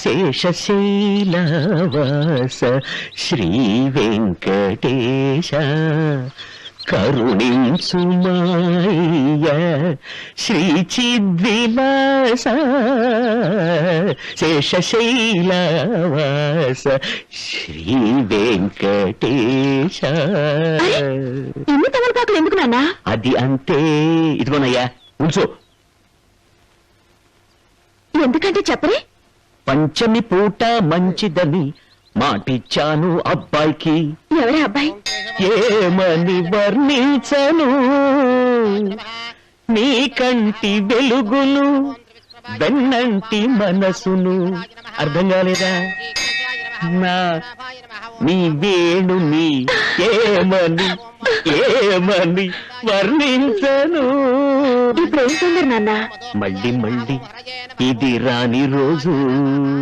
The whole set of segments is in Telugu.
శేషశైలవాస శ్రీ వెంకటేశ కరుణించుమాయ శ్రీ చిద్విలాస శేషశైలవాస శ్రీ వెంకటేశ ఎన్ని తమలపాకులు ఎందుకు నాన్నా? అది అంతే. ఇదిగోనయ్యా ఉంచు. ఎందుకంటే చెప్పరే? పంచమి పూట మంచిదని మాటిచ్చాను అబ్బాయికి. ఎవరే అబ్బాయి? ఏమని వర్ణించను? నీ కంటి వెలుగును వెన్నంటి మనసును. అర్థం కాలేదా? నా నీ వేణుని ఏమని ఏమని వర్ణించను? ఇప్పుడు ఏం తొందర నాన్న? మళ్ళీ మళ్ళీ ఇది రాని రోజు.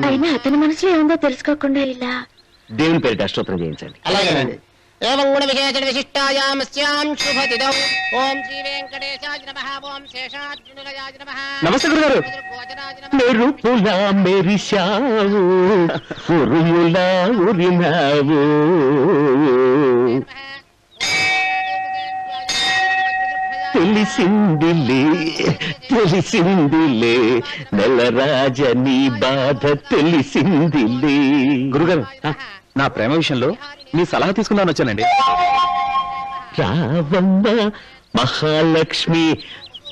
అయినా అతని మనసులో ఏముందో తెలుసుకోకుండా ఇలా. దేవుని పేరిట అష్టోత్తరం చేయించండి. అలాగేనండి. ఏవం గుణ విశేషణ విశిష్టాయాం స్యాం శుభతిదౌ ఓం శ్రీ వెంకటేశాయ నమః. ఓం శేషాద్రినిలయాయ నమః. నమస్తే గురుగారు. నమః. మెరుపులా మెరిశావు ఉరుములా ఉరినావు. తెలిసిందిలే తెలిసిందిలే. నెలరాజ నీ బాధ తెలిసిందిలే. గురుగారు నా ప్రేమ విషయంలో మీ సలహా తీసుకుందామని వచ్చానండి. రావమ్మ మహాలక్ష్మి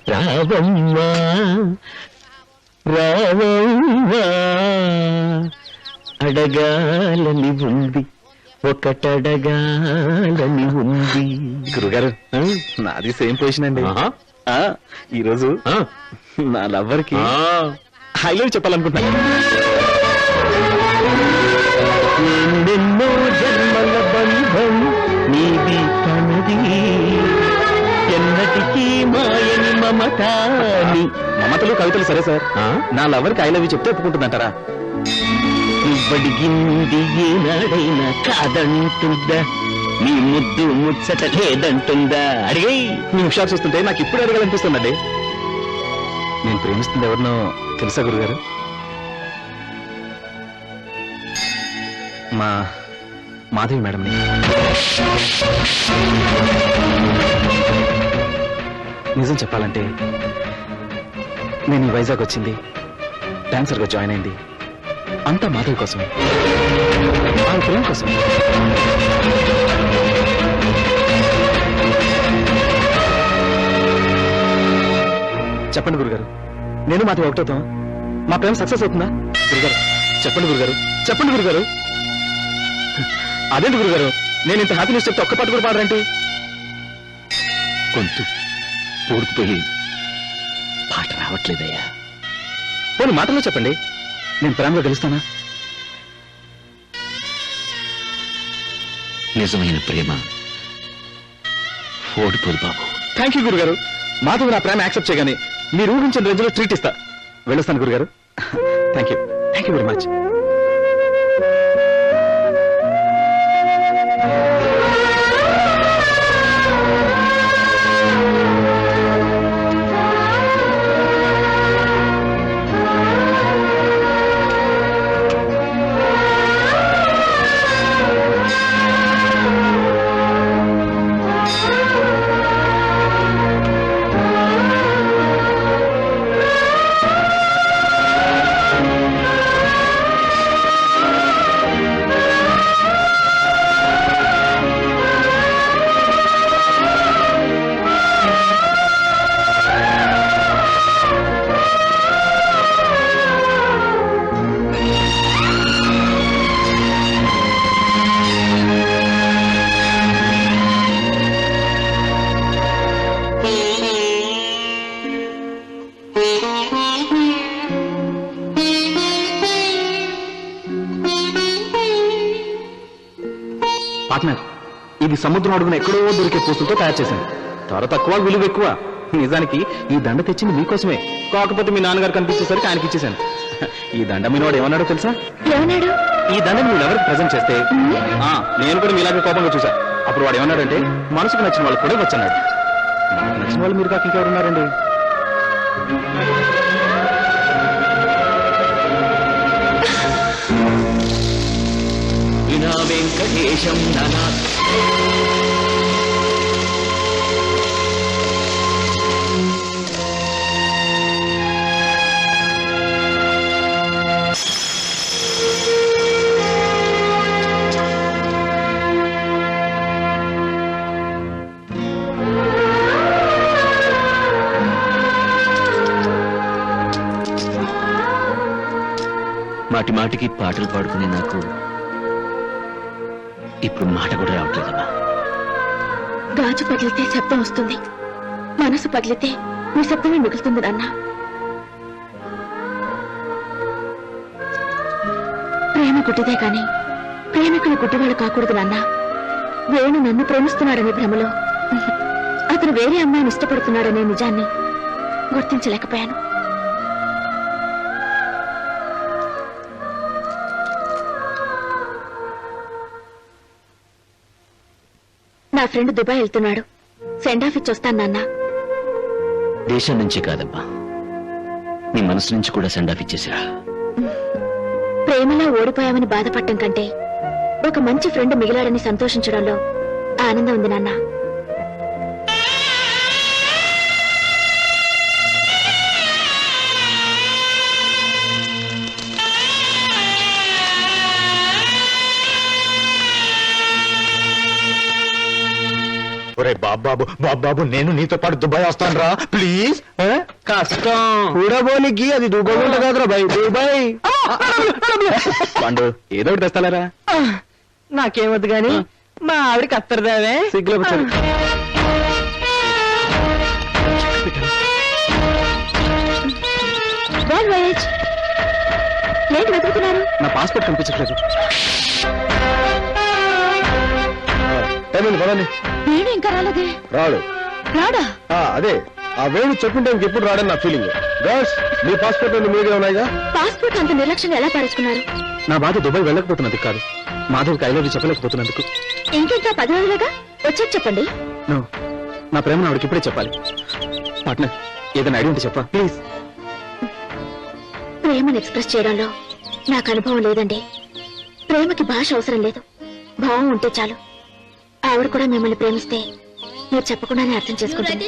రావమ్మ రావమ్మ. అడగాలని ఉంది ఒకటడగాలని ఉంది. గురుగారు నాది సేమ్ పొజిషన్ అండి. ఈరోజు ఆ, నా లవ్వర్కి ఆ, హైలో చెప్పాలనుకుంటున్నాను ఎన్నెన్నో జన్మల బంధం నీది తనది. ఎన్నటికీ మాయని మమతాని. మమతలు కవితలు సరే సార్? నా లవ్వర్కి ఐ లవ్ చెప్తే ఒప్పుకుంటుందంటారా? ఇవ్వడిగింది ఏనాడైనా కాదంటుందా? నీ ముద్దు ముచ్చట లేదంటుందా? అడిగై. మీ హుషారు చూస్తుంటే నాకు ఇప్పుడు అడగాలనిపిస్తుందండి. నేను ప్రేమిస్తుంది ఎవరినో తెలుసా గురుగారు? మా మాధవి మేడంని. నిజం చెప్పాలంటే నేను ఈ వైజాగ్ వచ్చింది డాన్సర్గా జాయిన్ అయింది అంతా మాధవి కోసమే. ప్రేమ కోసం చెప్పండి గురుగారు. నేను మాధవి ఒకటవుతాం మా ప్రేమ సక్సెస్ అవుతుందా? గురుగారు చెప్పండి గురుగారు. చెప్పండి గురుగారు. అదేంటి గురుగారు? నేను ఇంత హ్యాపీనెస్ చెప్తే ఒక్క పాట కూడా పాడరంటే గొంతు ఊరుకుపోయి పాట రావట్లేదయ్యా. పోనీ మాటల్లో చెప్పండి. నేను ప్రేమలో గెలుస్తానా? నిజమైన ప్రేమ. ఓడిపోదు బాబు. థ్యాంక్ యూ గురుగారు. మాధవ్ నా ప్రేమ యాక్సెప్ట్ చేయగానే మీరు ఊహించిన రేంజ్లో ట్రీట్ ఇస్తా. వెళ్ళొస్తాను గురుగారు. Thank you thank you very much partner ఇది సముద్రం అడుగున ఎక్కడో దొరికే పూసలతో తయారు చేశాను. త్వర తక్కువ విలువ ఎక్కువ. నిజానికి ఈ దండ తెచ్చింది మీకోసమే. కాకపోతే మీ నాన్నగారు కనిపించేసరికి ఆయనకి ఇచ్చేశాను. ఈ దండ మీనోడు ఏమన్నాడో తెలుసా? ఏమన్నాడు? ఈ దండని మీరు ఎవరికి ప్రజెంట్ చేస్తే? ఆ, నేను కూడా మీలాగే కోపంగా చూసా అప్పుడు వాడు ఏమన్నాడంటే మనసుకు నచ్చిన వాళ్ళు కూడా వచ్చన్నాడు. నచ్చిన వాళ్ళు మీరు కాక ఇంకెవరున్నారండి వెంకటేశం ననా మాటి మాటికి పాటలు పాడుకునే నాకు ఇప్పుడు మాట కూడా రావట్లేదమ్మా గాజు పగిలితే శబ్దం వస్తుంది. మనసు పగిలితే నిశ్శబ్దమే మిగులుతుంది నాన్న. ప్రేమ గుడ్డిదే కాని ప్రేమికులు గుడ్డివాడు కాకూడదు నాన్న. వేణు నన్ను ప్రేమిస్తున్నాడనే భ్రమలో. అతను వేరే అమ్మాయిని ఇష్టపడుతున్నాడనే నిజాన్ని గుర్తించలేకపోయాను. నా ఫ్రెండ్ దుబాయ్ వెళ్తున్నాడు. సెండ్ ఆఫ్ ఇచ్చొస్తాను నాన్న. దేశం నుంచి కాదమ్మా నీ మనసు నుంచి కూడా సెండ్ ఆఫ్ ఇచ్చేసిరా ప్రేమలో ఓడిపోయామని బాధపడటం కంటే ఒక మంచి ఫ్రెండ్ మిగిలాడని సంతోషించడంలో ఆనందం ఉంది నాన్న. ఒరే బాబాబు బాబాబు నేను నీతో పాటు దుబాయ్ వస్తాను రా ప్లీజ్ కష్టం. చూడబోనికి అది దుబాయ్ ఉంట కాదురా బై దుబాయ్. పండు ఏదో ఒకటి తెస్తాలేరా? నాకేమొద్దు గాని మా ఆవిడకి అత్తరుదావే సిగ్గులో కూర్చోండి. బాయ్ వయేజ్ ఏంటి వెతుకుతున్నారు? నా పాస్పోర్ట్ కనిపించట్లేదు. టైం పదండి. నేను ఇంకా రాలేదే? రాడు. రాడా? ఆ, అదే. ఆ వేణు చెప్పింటే ఇంకెప్పుడు రాడని నా ఫీలింగ్ గర్ల్స్ మీ పాస్పోర్ట్ అన్ని మీదే ఉన్నాయిగా? పాస్పోర్ట్ అంత నిర్లక్ష్యంగా ఎలా పారేసుకున్నారు? నా బాధ దుబాయ్ వెళ్ళకపోతున్నది కాదు. మాధవ్కి ఐలవ్ చెప్పలేకపోతున్నందుకు. ఇంకింకా పది రోజులుగా వచ్చాక చెప్పండి. నో నా ప్రేమ ఆవిడకి ఇప్పుడే చెప్పాలి. పార్ట్నర్ ఏదైనా ఐడియా ఉంటే చెప్పా. ప్లీజ్ ప్రేమను ఎక్స్ప్రెస్ చేయడంలో నాకు అనుభవం లేదండి. ప్రేమకి భాష అవసరం లేదు. భావం ఉంటే చాలు. ఆవిడ కూడా మిమ్మల్ని ప్రేమిస్తే మీరు చెప్పకుండానే అర్థం చేసుకుంటాను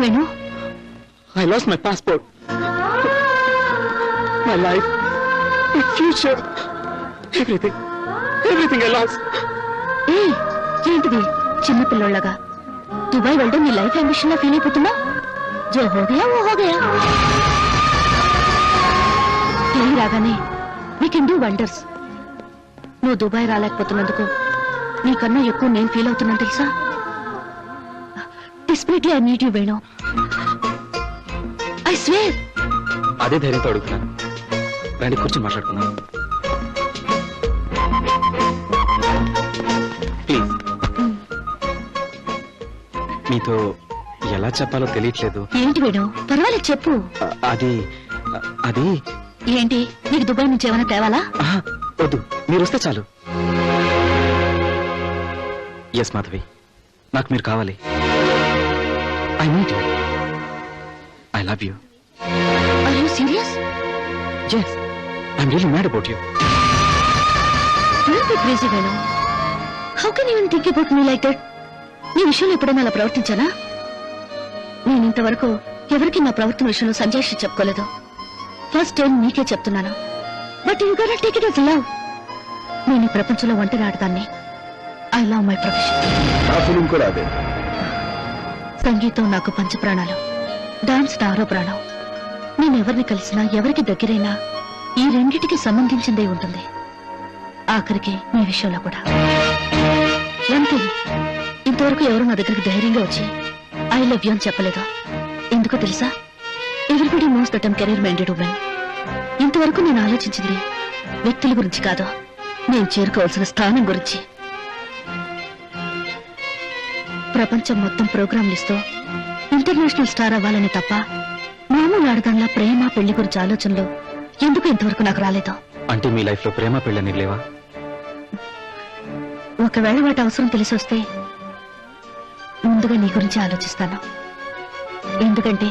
Venu I lose my passport my life RC931 to leave to Dubai. Proceed at second now. Thank you. Madam what happen Venu I lost my passport my life my future everything everything I lost ఏ ఏంటిది చిన్న పిల్లోళ్ళగా దుబాయ్ వెళ్ళడం నీ లైఫ్ అంబిషన్ లో ఫీల్ అయిపోతున్నా జో హో గయా ఓ హో గయా తిరిగి రాగానే వీ కెన్ డూ వండర్స్ నువ్వు దుబాయ్ రాలేకపోతున్నందుకు నీకన్నా ఎక్కువ నేను ఫీల్ అవుతున్నాను తెలుసా desperately I need you Venu I swear అదే ధైర్యంతో అడుగుతున్నాను రండి కూర్చొని మాట్లాడుకుందాం. ప్లీజ్. మీతో ఎలా చెప్పాలో తెలియట్లేదు. ఏంటి వేణు పర్వాలేదు చెప్పు. అ- అది అ- అది? ఏంటి? నీకు దుబాయ్ నుంచి ఏమైనా తేవాలా? ఆహా, వద్దు. మీరు వస్తే చాలు. ఎస్ మాధవి. నాకు మీరు కావాలి. I need you I love you are you serious yes I'm really mad about you Don't be crazy, Venu. How can you even think about me like that? నీ విషయంలో ఎప్పుడైనా అలా ప్రవర్తించానా నేను ఇంతవరకు ఎవరికి నా ప్రవర్తన విషయంలో సంజాయిషి చెప్పుకోలేదు. ఫస్ట్ టైం నీకే చెప్తున్నాను. But you got take it as love నేను ఈ ప్రపంచంలో ఒంటరి ఆడదాన్ని. ఐ లవ్ మై ప్రొఫెషన్ కూడా అదే. సంగీతం నాకు పంచప్రాణాలు. డాన్స్ నా ఆరో ప్రాణం. నేను ఎవరిని కలిసినా ఎవరికి దగ్గరైనా ఈ రెండిటికి సంబంధించిందే ఉంటుంది. ఆఖరికి మీ విషయంలో కూడా. వన్ ఇంతవరకు ఎవరు నా దగ్గరికి ధైర్యంగా వచ్చి ఐ లవ్ యూ అని చెప్పలేదు? ఎందుకో తెలుసా? Everybody most that career minded women. ఇంతవరకు నేను ఆలోచించింది వ్యక్తుల గురించి కాదు. నేను చేరుకోవాల్సిన స్థానం గురించి. ప్రపంచం మొత్తం ప్రోగ్రాంలు ఇస్తూ ఇంటర్నేషనల్ స్టార్ అవ్వాలని తప్ప మామూలు ఆడదానిలా ప్రేమ పెళ్ళి గురించి ఆలోచనలు ఎందుకు ఇంతవరకు నాకు రాలేదు? అంటే మీ లైఫ్లో ప్రేమ పెళ్ళని లేవా ఒకవేళ వాటి అవసరం తెలిసి వస్తే ముందుగా నీ గురించి ఆలోచిస్తాను. ఎందుకంటే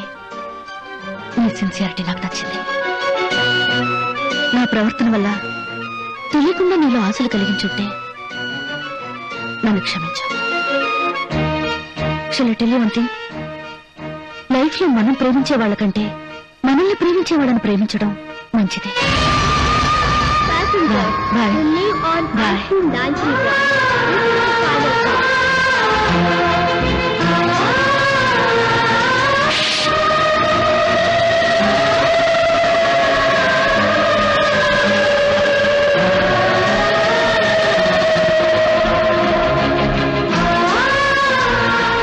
నీ సిన్సియారిటీ నాకు నచ్చింది. నా ప్రవర్తన వల్ల తెలియకుండా నీలో ఆశలు కలిగించుంటే నన్ను క్షమించు. లైఫ్లో మనం ప్రేమించే వాళ్ళకంటే మనల్ని ప్రేమించే వాళ్ళని ప్రేమించడం మంచిది Bye. Bye. Bye. Bye.